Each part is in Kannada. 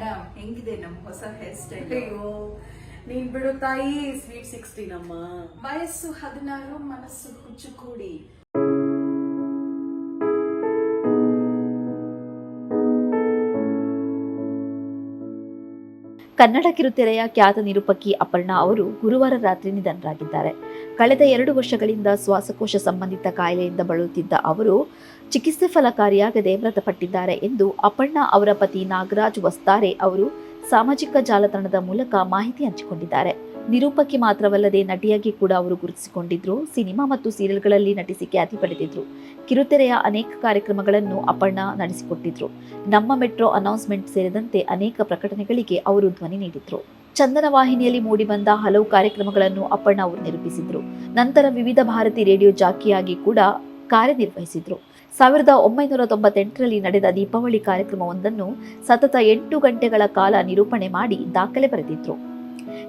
ಮೇಡಮ್ ಹೆಂಗಿದೆ ನಮ್ ಹೊಸ ಹೇರ್ ಸ್ಟೈಲ್ ಅಯ್ಯೋ ನೀನ್ ಬಿಡು ತಾಯಿ ಸ್ವೀಟ್ ಸಿಕ್ಸ್ಟೀನ್ ಅಮ್ಮ ವಯಸ್ಸು ಹದಿನಾರು ಮನಸ್ಸು ಹುಚ್ಚು ಕೂಡಿ ಕನ್ನಡ ಕಿರುತೆರೆಯ ಖ್ಯಾತ ನಿರೂಪಕಿ ಅಪರ್ಣಾ ಅವರು ಗುರುವಾರ ರಾತ್ರಿ ನಿಧನರಾಗಿದ್ದಾರೆ. ಕಳೆದ ಎರಡು ವರ್ಷಗಳಿಂದ ಶ್ವಾಸಕೋಶ ಸಂಬಂಧಿತ ಕಾಯಿಲೆಯಿಂದ ಬಳಲುತ್ತಿದ್ದ ಅವರು ಚಿಕಿತ್ಸೆ ಫಲಕಾರಿಯಾಗದೆ ಮೃತಪಟ್ಟಿದ್ದಾರೆ ಎಂದು ಅಪರ್ಣ ಅವರ ಪತಿ ನಾಗರಾಜ್ ವಸ್ತಾರೆ ಅವರು ಸಾಮಾಜಿಕ ಜಾಲತಾಣದ ಮೂಲಕ ಮಾಹಿತಿ ಹಂಚಿಕೊಂಡಿದ್ದಾರೆ. ನಿರೂಪಕಿ ಮಾತ್ರವಲ್ಲದೆ ನಟಿಯಾಗಿ ಕೂಡ ಅವರು ಗುರುತಿಸಿಕೊಂಡಿದ್ರು. ಸಿನಿಮಾ ಮತ್ತು ಸೀರಿಯಲ್ಗಳಲ್ಲಿ ನಟಿಸಿ ಖ್ಯಾತಿ ಪಡೆದಿದ್ರು. ಕಿರುತೆರೆಯ ಅನೇಕ ಕಾರ್ಯಕ್ರಮಗಳನ್ನು ಅಪರ್ಣ ನಡೆಸಿಕೊಟ್ಟಿದ್ರು. ನಮ್ಮ ಮೆಟ್ರೋ ಅನೌನ್ಸ್ಮೆಂಟ್ ಸೇರಿದಂತೆ ಅನೇಕ ಪ್ರಕಟಣೆಗಳಿಗೆ ಅವರು ಧ್ವನಿ ನೀಡಿದ್ರು. ಚಂದನ ವಾಹಿನಿಯಲ್ಲಿ ಮೂಡಿಬಂದ ಹಲವು ಕಾರ್ಯಕ್ರಮಗಳನ್ನು ಅಪ್ಪಣ್ಣ ಅವರು ನಿರೂಪಿಸಿದ್ರು. ನಂತರ ವಿವಿಧ ಭಾರತಿ ರೇಡಿಯೋ ಜಾಕಿಯಾಗಿ ಕೂಡ ಕಾರ್ಯನಿರ್ವಹಿಸಿದ್ರು. ಸಾವಿರದ ಒಂಬೈನೂರ ತೊಂಬತ್ತೆಂಟರಲ್ಲಿ ನಡೆದ ದೀಪಾವಳಿ ಕಾರ್ಯಕ್ರಮವೊಂದನ್ನು ಸತತ ಎಂಟು ಗಂಟೆಗಳ ಕಾಲ ನಿರೂಪಣೆ ಮಾಡಿ ದಾಖಲೆ ಬರೆದಿದ್ರು.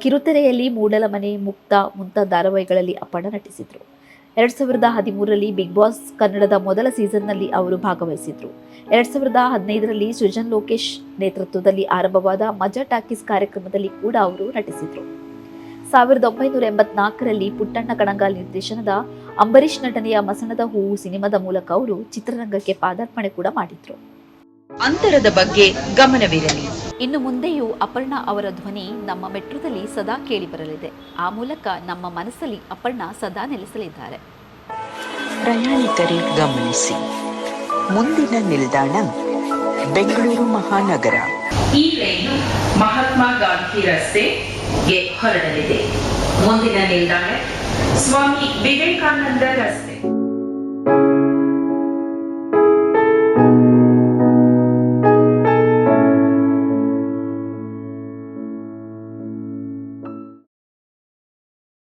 ಕಿರುತೆರೆಯಲ್ಲಿ ಮೂಡಲಮನೆ ಮುಕ್ತ, ಮುಂತಾದ ಧಾರಾವಾಹಿಗಳಲ್ಲಿ ಅಪ್ಪಣ್ಣ ನಟಿಸಿದ್ರು. ಎರಡ್ ಸಾವಿರದ ಹದಿಮೂರರಲ್ಲಿ ಬಿಗ್ ಬಾಸ್ ಕನ್ನಡದ ಮೊದಲ ಸೀಸನ್ನಲ್ಲಿ ಅವರು ಭಾಗವಹಿಸಿದ್ರು. ಎರಡ್ ಸಾವಿರದ ಹದಿನೈದರಲ್ಲಿ ಸೃಜನ್ ಲೋಕೇಶ್ ನೇತೃತ್ವದಲ್ಲಿ ಆರಂಭವಾದ ಮಜಾ ಟಾಕೀಸ್ ಕಾರ್ಯಕ್ರಮದಲ್ಲಿ ಕೂಡ ಅವರು ನಟಿಸಿದ್ರು. ಸಾವಿರದ ಒಂಬೈನೂರ ಎಂಬತ್ನಾಲ್ಕರಲ್ಲಿ ಪುಟ್ಟಣ್ಣ ಕಣಗಾಲ್ ನಿರ್ದೇಶನದ ಅಂಬರೀಷ್ ನಟನೆಯ ಮಸಣದ ಹೂವು ಸಿನಿಮಾದ ಮೂಲಕ ಅವರು ಚಿತ್ರರಂಗಕ್ಕೆ ಪಾದಾರ್ಪಣೆ ಕೂಡ ಮಾಡಿದ್ರು. ಅಂತರದ ಬಗ್ಗೆ ಗಮನವಿರಲಿ. ಇನ್ನು ಮುಂದೆಯೂ ಅಪರ್ಣ ಅವರ ಧ್ವನಿ ನಮ್ಮ ಮೆಟ್ರೋದಲ್ಲಿ ಸದಾ ಕೇಳಿಬರಲಿದೆ. ಆ ಮೂಲಕ ನಮ್ಮ ಮನಸ್ಸಲ್ಲಿ ಅಪರ್ಣ ಸದಾ ನೆಲೆಸಲಿದ್ದಾರೆ. ಪ್ರಯಾಣಿಕರೇ ಗಮನಿಸಿ. ಮುಂದಿನ ನಿಲ್ದಾಣ ಬೆಂಗಳೂರು ಮಹಾನಗರ. ಈ ರೈಲು ಮಹಾತ್ಮ ಗಾಂಧಿ ರಸ್ತೆಗೆ ಹೊರಡಲಿದೆ. ಮುಂದಿನ ನಿಲ್ದಾಣ ಸ್ವಾಮಿ ವಿವೇಕಾನಂದ ರಸ್ತೆ.